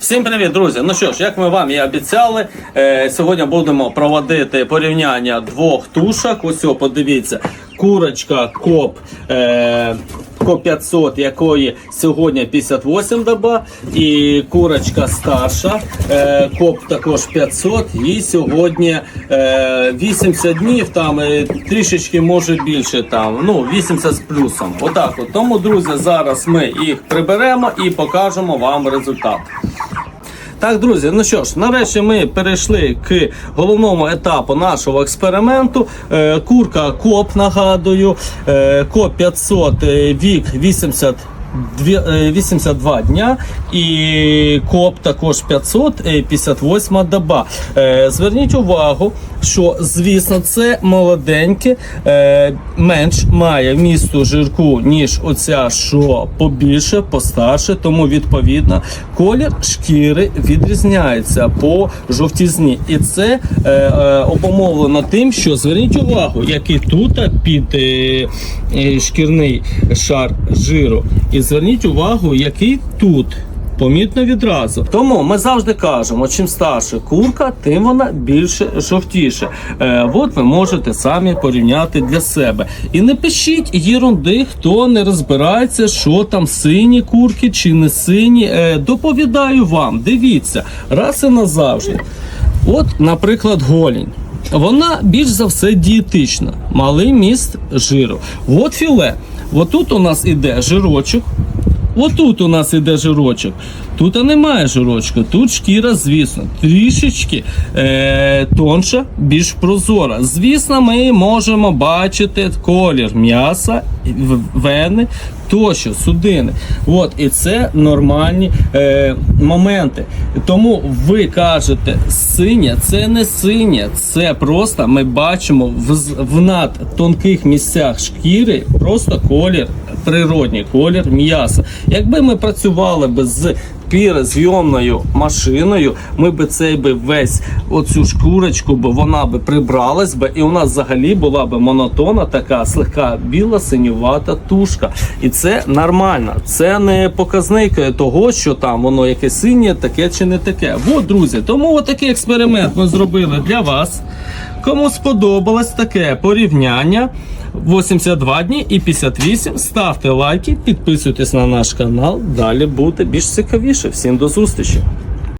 Всім привіт, друзі! Ну що ж, як ми вам і обіцяли, е, сьогодні будемо проводити порівняння двох тушок. Ось о, подивіться, курочка коп. Е, Коп 500, якої сьогодні 58 доба, і курочка старша, е, коп також 500, і сьогодні е, 80 днів, там е, трішечки може більше, там, ну 80 з плюсом. Отак от. Тому, друзі, зараз ми їх приберемо і покажемо вам результат. Так, друзі, ну що ж, нарешті ми перейшли к головному етапу нашого експерименту. Е, курка коп, нагадую, е, коп 500, е, вік 80. е, 82 дня і коп також 500, е, 58 доба. Зверніть увагу, що звісно це молоденьке, е, менш має вмісту жирку, ніж оця, що побільше, постарше, тому відповідно колір шкіри відрізняється по жовтізні. І це е, е, обумовлено тим, що зверніть увагу, який тут під е, е, шкірний шар жиру. І зверніть увагу, який тут. Помітно відразу. Тому ми завжди кажемо, чим старша курка, тим вона більше жовтіше. Е, от ви можете самі порівняти для себе. І не пишіть єрунди, хто не розбирається, що там сині курки чи не сині. Е, доповідаю вам, дивіться, раз і назавжди. От, наприклад, голінь. Вона більш за все дієтична, малий міст жиру. От філе. От тут у нас іде жирочок. Отут у нас іде жирочок. Тут немає жирочка, тут шкіра, звісно, трішечки е, тонша, більш прозора. Звісно, ми можемо бачити колір м'яса, вени, тощо, судини. От, і це нормальні е, моменти. Тому ви кажете, синя це не синя, це просто ми бачимо в, в надтонких місцях шкіри просто колір, природній колір м'яса. Якби ми працювали би з пірозйомною машиною, ми би цей би весь оцю шкурочку, би вона би прибралась би, і у нас взагалі була би монотонна така слегка біла синювата тушка. І це нормально. Це не показник того, що там воно яке синє, таке чи не таке. От, друзі, тому отакий експеримент ми зробили для вас. Кому сподобалось таке порівняння 82 дні і 58, ставте лайки, підписуйтесь на наш канал. Далі буде більш цікавіше. Всім до зустрічі!